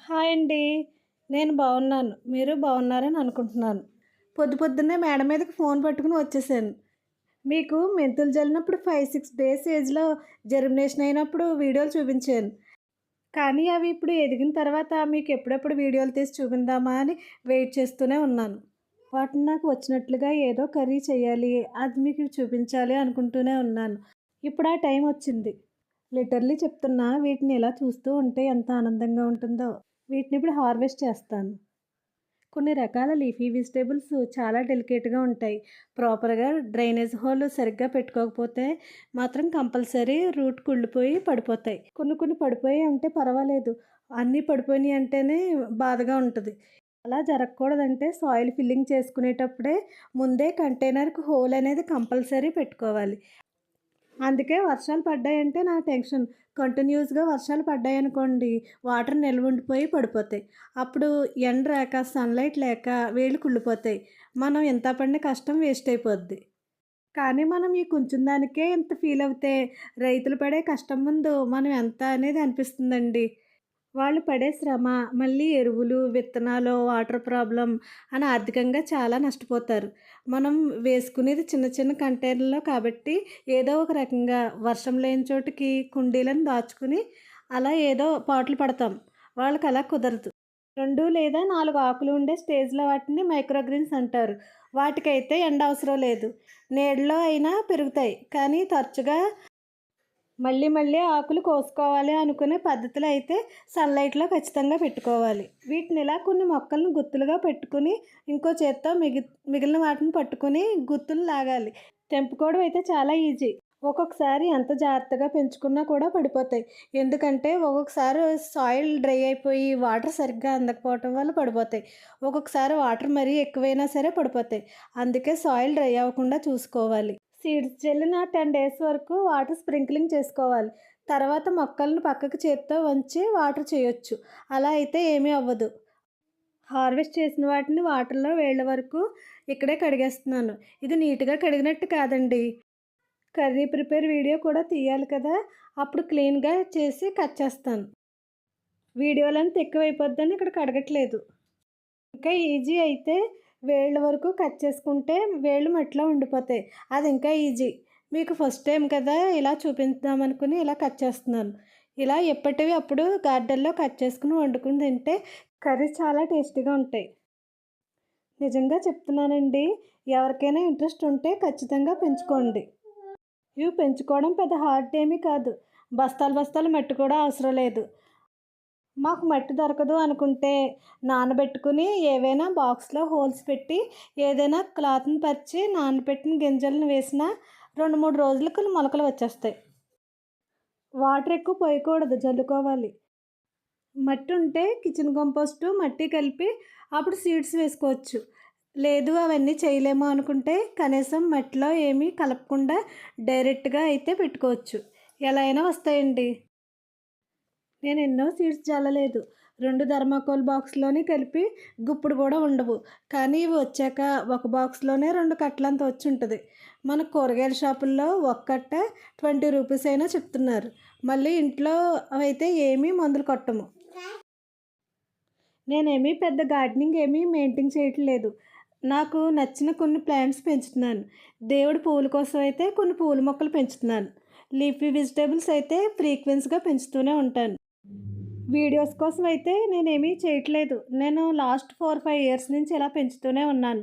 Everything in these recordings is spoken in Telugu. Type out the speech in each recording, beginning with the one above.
హాయ్ అండి. నేను బాగున్నాను. మీరు బాగున్నారని అనుకుంటున్నాను. పొద్దు పొద్దున్నే మేడ మీదకి ఫోన్ పట్టుకుని వచ్చేసాను. మీకు మెంతులు జల్లినప్పుడు ఫైవ్ సిక్స్ డేస్ ఏజ్లో జర్మినేషన్ అయినప్పుడు వీడియోలు చూపించాను. కానీ అవి ఇప్పుడు ఎదిగిన తర్వాత మీకు ఎప్పుడెప్పుడు వీడియోలు తీసి చూపిందామా అని వెయిట్ చేస్తూనే ఉన్నాను. వాటిని నాకు వచ్చినట్లుగా ఏదో కర్రీ చేయాలి అది మీకు చూపించాలి అనుకుంటూనే ఉన్నాను. ఇప్పుడు ఆ టైం వచ్చింది. లిటర్లీ చెప్తున్నా వీటిని ఇలా చూస్తూ ఉంటే ఎంత ఆనందంగా ఉంటుందో. వీటిని ఇప్పుడు హార్వెస్ట్ చేస్తాను. కొన్ని రకాల లీఫీ వెజిటేబుల్స్ చాలా డెలికేట్గా ఉంటాయి. ప్రాపర్గా డ్రైనేజ్ హోల్ సరిగ్గా పెట్టుకోకపోతే మాత్రం కంపల్సరీ రూట్ కుళ్ళిపోయి పడిపోతాయి. కొన్ని కొన్ని పడిపోయి అంటే పర్వాలేదు. అన్నీ పడిపోయినాయి అంటేనే బాధగా ఉంటుంది. అలా జరగకూడదంటే సాయిల్ ఫిల్లింగ్ చేసుకునేటప్పుడే ముందే కంటైనర్కి హోల్ అనేది కంపల్సరీ పెట్టుకోవాలి. అందుకే వర్షాలు పడ్డాయంటే నా టెన్షన్. కంటిన్యూస్గా వర్షాలు పడ్డాయనుకోండి వాటర్ నిల్వ ఉండిపోయి పడిపోతాయి. అప్పుడు ఎండ రాక సన్లైట్ లేక వేళ్ళు కుళ్ళిపోతాయి. మనం ఎంత పడిన కష్టం వేస్ట్ అయిపోద్ది. కానీ మనం ఈ కొంచెం దానికే ఇంత ఫీల్ అవుతే రైతులు పడే కష్టం ముందు మనం ఎంత అనేది అనిపిస్తుందండి. వాళ్ళు పడే శ్రమ మళ్ళీ ఎరువులు విత్తనాలు వాటర్ ప్రాబ్లం అని ఆర్థికంగా చాలా నష్టపోతారు. మనం వేసుకునేది చిన్న చిన్న కంటైనర్లో కాబట్టి ఏదో ఒక రకంగా వర్షం లేని చోటుకి కుండీలను దాచుకుని అలా ఏదో పాటలు పడతాం. వాళ్ళకి అలా కుదరదు. రెండు లేదా నాలుగు ఆకులు ఉండే స్టేజ్లో వాటిని మైక్రోగ్రీన్స్ అంటారు. వాటికైతే ఎండ అవసరం లేదు. నీడలో అయినా పెరుగుతాయి. కానీ తరచుగా మళ్ళీ మళ్ళీ ఆకులు కోసుకోవాలి అనుకునే పద్ధతులు అయితే సన్లైట్లో ఖచ్చితంగా పెట్టుకోవాలి. వీటిని ఇలా కొన్ని మొక్కలను గుత్తులుగా పెట్టుకుని ఇంకో చేత్తో మిగి మిగిలిన వాటిని పట్టుకుని గుత్తులు లాగాలి. తెంపుకోవడం అయితే చాలా ఈజీ ఒక్కొక్కసారి ఎంత జాగ్రత్తగా పెంచుకున్నా కూడా పడిపోతాయి. ఎందుకంటే ఒక్కొక్కసారి సాయిల్ డ్రై అయిపోయి వాటర్ సరిగ్గా అందకపోవటం వల్ల పడిపోతాయి. ఒక్కొక్కసారి వాటర్ మరీ ఎక్కువైనా సరే పడిపోతాయి. అందుకే సాయిల్ డ్రై అవ్వకుండా చూసుకోవాలి. సీడ్స్ జల్లిన టెన్ డేస్ వరకు వాటర్ స్ప్రింక్లింగ్ చేసుకోవాలి. తర్వాత మొక్కలను పక్కకు చేత్తో వంచి వాటర్ చేయొచ్చు. అలా అయితే ఏమీ అవ్వదు. హార్వెస్ట్ చేసిన వాటిని వాటర్లో వేళ్ళ వరకు ఇక్కడే కడిగేస్తున్నాను. ఇది నీట్గా కడిగినట్టు కాదండి. కర్రీ ప్రిపేర్ వీడియో కూడా తీయాలి కదా? అప్పుడు క్లీన్గా చేసి కట్ చేస్తాను. వీడియోలంతా ఎక్కువైపోద్దని ఇక్కడ కడగట్లేదు. ఇంకా ఈజీ అయితే వేళ్ళ వరకు కట్ చేసుకుంటే వేళ్ళు మట్టిలో ఉండిపోతాయి. అది ఇంకా ఈజీ. మీకు ఫస్ట్ టైం కదా ఇలా చూపిద్దాం అనుకుని ఇలా కట్ చేస్తున్నాను. ఇలా ఎప్పటివి అప్పుడు గార్డెన్లో కట్ చేసుకుని వండుకుని తింటే కర్రీ చాలా టేస్టీగా ఉంటాయి. నిజంగా చెప్తున్నానండి. ఎవరికైనా ఇంట్రెస్ట్ ఉంటే ఖచ్చితంగా పెంచుకోండి. ఇవి పెంచుకోవడం పెద్ద హార్డ్ ఏమీ కాదు. బస్తాలు బస్తాలు మట్టి కూడా అవసరం లేదు. మాకు మట్టి దొరకదు అనుకుంటే నానబెట్టుకుని ఏవైనా బాక్స్లో హోల్స్ పెట్టి ఏదైనా క్లాత్ని పరిచి నానబెట్టిన గింజలను వేసిన రెండు మూడు రోజులకు మొలకలు వచ్చేస్తాయి. వాటర్ ఎక్కువ పోయకూడదు జల్లుకోవాలి. మట్టి ఉంటే కిచెన్ కంపోస్టు మట్టి కలిపి అప్పుడు సీడ్స్ వేసుకోవచ్చు. లేదు అవన్నీ చేయలేము అనుకుంటే కనీసం మట్టిలో ఏమీ కలపకుండా డైరెక్ట్గా అయితే పెట్టుకోవచ్చు. ఎలా అయినా వస్తాయండి. నేను ఎన్నో సీడ్స్ చల్లలేదు రెండు ధర్మాకోల్ బాక్స్లోనే కలిపి గుప్పుడు కూడా ఉండవు. కానీ ఇవి వచ్చాక ఒక బాక్స్లోనే రెండు కట్టలంత వచ్చి ఉంటుంది మన కూరగాయల షాపుల్లో ఒక కట్ట ట్వంటీ రూపీస్ అయినా చెప్తున్నారు. మళ్ళీ ఇంట్లో అయితే ఏమీ మందులు కొట్టము. నేనేమీ పెద్ద గార్డెనింగ్ ఏమీ మెయింటైన్ చేయట్లేదు. నాకు నచ్చిన కొన్ని ప్లాంట్స్ పెంచుతున్నాను. దేవుడి పూల కోసం అయితే కొన్ని పూల మొక్కలు పెంచుతున్నాను. లీఫీ వెజిటేబుల్స్ అయితే ఫ్రీక్వెన్స్గా పెంచుతూనే ఉంటాను. వీడియోస్ కోసం అయితే నేనేమీ చేయట్లేదు. నేను లాస్ట్ ఫోర్ ఫైవ్ ఇయర్స్ నుంచి ఇలా పెంచుతూనే ఉన్నాను.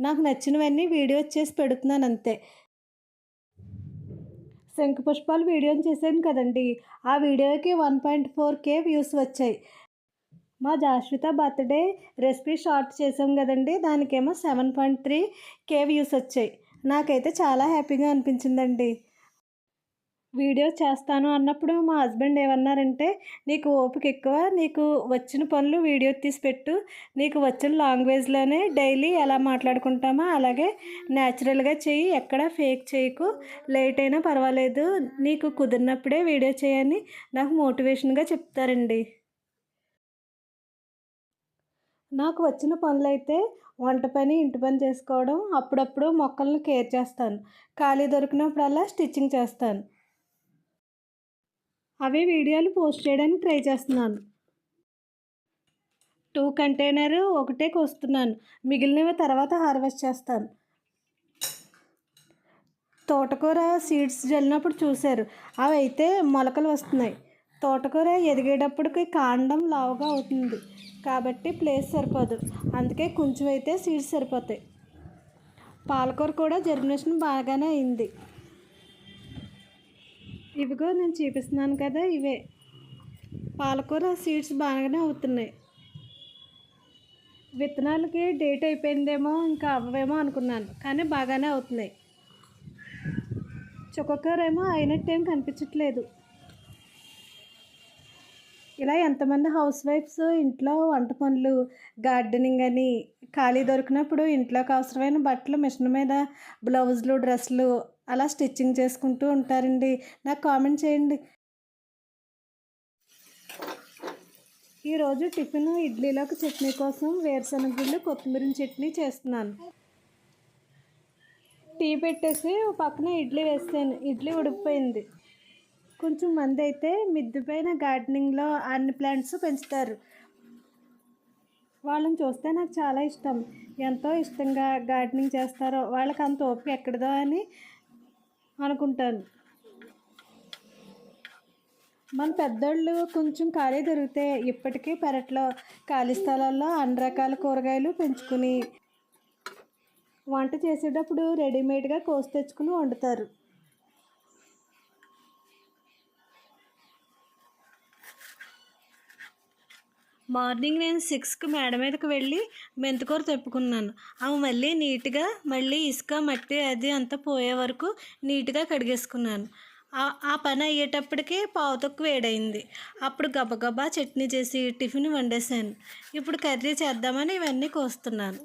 నాకు నచ్చినవన్నీ వీడియోస్ చేసి పెడుతున్నాను అంతే. శంఖ పుష్పాలు వీడియోని చేశాను కదండి. ఆ వీడియోకి one point four K views వచ్చాయి. మా జాశ్విత బర్త్డే రెసిపీ షార్ట్ చేసాం కదండి. దానికేమో seven point three K views వచ్చాయి. నాకైతే చాలా హ్యాపీగా అనిపించిందండి. వీడియో చేస్తాను అన్నప్పుడు మా హస్బెండ్ ఏమన్నారంటే నీకు ఓపిక ఎక్కువ నీకు వచ్చిన పనులు వీడియో తీసి పెట్టు. నీకు వచ్చిన లాంగ్వేజ్లోనే డైలీ ఎలా మాట్లాడుకుంటామో అలాగే న్యాచురల్గా చెయ్యి ఎక్కడ ఫేక్ చేయకు లేట్ అయినా పర్వాలేదు. నీకు కుదిరినప్పుడే వీడియో చేయని నాకు మోటివేషన్గా చెప్తారండి. నాకు వచ్చిన పనులైతే వంట పని ఇంటి పని చేసుకోవడం అప్పుడప్పుడు మొక్కలను కేర్ చేస్తాను. ఖాళీ దొరికినప్పుడల్లా స్టిచ్చింగ్ చేస్తాను. అవే వీడియోలు పోస్ట్ చేయడానికి ట్రై చేస్తున్నాను. టూ కంటైనర్ ఒకటే కోస్తున్నాను. మిగిలినవి తర్వాత హార్వెస్ట్ చేస్తాను. తోటకూర సీడ్స్ జల్లినప్పుడు చూశారు. అవి అయితే మొలకలు వస్తున్నాయి. తోటకూర ఎదిగేటప్పటికి కాండం లావుగా అవుతుంది. కాబట్టి ప్లేస్ సరిపోదు. అందుకే కొంచెం అయితే సీడ్స్ సరిపోతాయి. పాలకూర కూడా జర్మినేషన్ బాగానే అయింది. ఇవిగో నేను చూపిస్తున్నాను కదా ఇవే. పాలకూర సీడ్స్ బాగానే అవుతున్నాయి. విత్తనాలకి డేట్ అయిపోయిందేమో ఇంకా అవ్వేమో అనుకున్నాను కానీ బాగానే అవుతున్నాయి. చుక్కకూర ఏమో అయినట్టు కనిపించట్లేదు. ఇలా ఎంతమంది హౌస్ వైఫ్స్ ఇంట్లో వంట పనులు గార్డెనింగ్ అని ఖాళీ దొరికినప్పుడు ఇంట్లోకి అవసరమైన బట్టలు మిషన్ మీద బ్లౌజులు డ్రెస్సులు అలా స్టిచ్చింగ్ చేసుకుంటూ ఉంటారండి. నాకు కామెంట్ చేయండి. ఈరోజు టిఫిన్ ఇడ్లీలోకి చట్నీ కోసం వేరుశనగ గుళ్ళు కొత్తిమీర చట్నీ చేస్తున్నాను. టీ పెట్టేసి పక్కన ఇడ్లీ వేసాను ఇడ్లీ ఉడికిపోయింది. కొంచెం మంది అయితే మిద్దె పైన గార్డెనింగ్లో అన్ని ప్లాంట్స్ పెంచుతారు. వాళ్ళని చూస్తే నాకు చాలా ఇష్టం. ఎంతో ఇష్టంగా గార్డెనింగ్ చేస్తారో వాళ్ళకి అంత ఓపిక ఎక్కడదో అని అనుకుంటాను. మన పెద్దోళ్ళు కొంచెం ఖాళీ దొరికితే ఇప్పటికీ పెరట్లో ఖాళీ స్థలాల్లో అన్ని రకాల కూరగాయలు పెంచుకుని వంట చేసేటప్పుడు రెడీమేడ్గా కోసి తెచ్చుకుని వండుతారు. మార్నింగ్ నేను సిక్స్కి మేడ మీదకి వెళ్ళి మెంతికూర తెప్పుకున్నాను. అవి మళ్ళీ నీట్గా మళ్ళీ ఇసుక మట్టి అది అంతా పోయే వరకు నీట్గా కడిగేసుకున్నాను. ఆ- ఆ పని అయ్యేటప్పటికి పావుతొక్కు వేడైంది. అప్పుడు గబగబా చట్నీ చేసి టిఫిన్ వండేసాను ఇప్పుడు కర్రీ చేద్దామని ఇవన్నీ కోస్తున్నాను.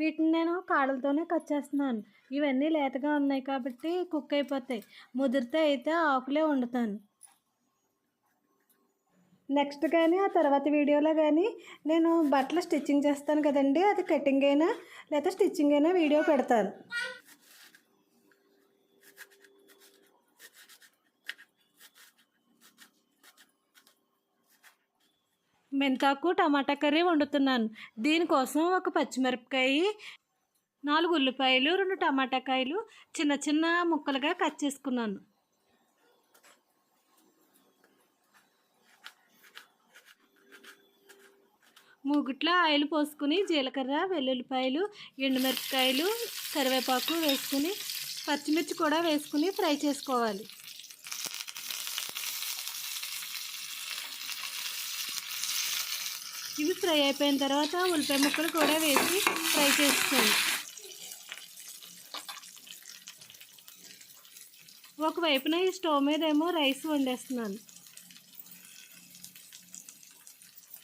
వీటిని నేను కాడలతోనే కట్ చేస్తున్నాను. ఇవన్నీ లేతగా ఉన్నాయి కాబట్టి కుక్ అయిపోతాయి. ముదిరితే అయితే ఆకులే వండుతాను. నెక్స్ట్ కానీ ఆ తర్వాత వీడియోలో కానీ నేను బట్టలు స్టిచ్చింగ్ చేస్తాను కదండి. అది కటింగ్ అయినా లేదా స్టిచ్చింగ్ అయినా వీడియో పెడతాను. మెంతాకు టమాటా కర్రీ వండుతున్నాను. దీనికోసం ఒక పచ్చిమిరపకాయ నాలుగు ఉల్లిపాయలు రెండు టమాటా కాయలు చిన్న చిన్న ముక్కలుగా కట్ చేసుకున్నాను. మూగిట్లో ఆయిల్ పోసుకుని జీలకర్ర వెల్లుల్లిపాయలు ఎండుమిరపకాయలు కరివేపాకు వేసుకుని పచ్చిమిర్చి కూడా వేసుకుని ఫ్రై చేసుకోవాలి. ఇవి ఫ్రై అయిపోయిన తర్వాత ఉల్లిపాయ ముక్కలు కూడా వేసి ఫ్రై చేసుకోండి. ఒకవైపున ఈ స్టవ్ మీద ఏమో రైస్ వండేస్తున్నాను.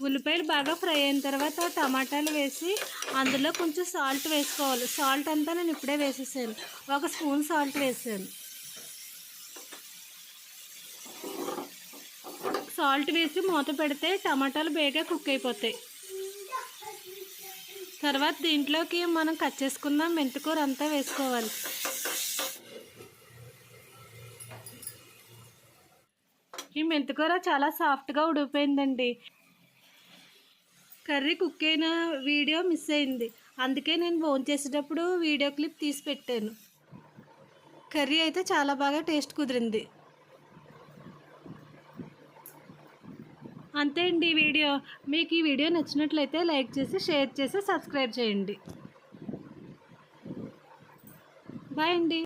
ఉల్లిపాయలు బాగా ఫ్రై అయిన తర్వాత టమాటాలు వేసి అందులో కొంచెం సాల్ట్ వేసుకోవాలి. సాల్ట్ అంతా నేను ఇప్పుడే వేసేసాను. ఒక స్పూన్ సాల్ట్ వేసాను. సాల్ట్ వేసి మూత పెడితే టమాటాలు బేగా కుక్ అయిపోతాయి. తర్వాత దీంట్లోకి మనం కట్ చేసుకున్న మెంతికూర అంతా వేసుకోవాలి. ఈ మెంతికూర చాలా సాఫ్ట్గా ఉడిపోయిందండి కర్రీ కుక్ అయిన వీడియో మిస్ అయింది. అందుకే నేను ఫోన్ చేసేటప్పుడు వీడియో క్లిప్ తీసి పెట్టాను. కర్రీ అయితే చాలా బాగా టేస్ట్ కుదిరింది. అంతే అండి ఈ వీడియో. మీకు ఈ వీడియో నచ్చినట్లయితే లైక్ చేసి షేర్ చేసి సబ్స్క్రైబ్ చేయండి. బాయ్ అండి.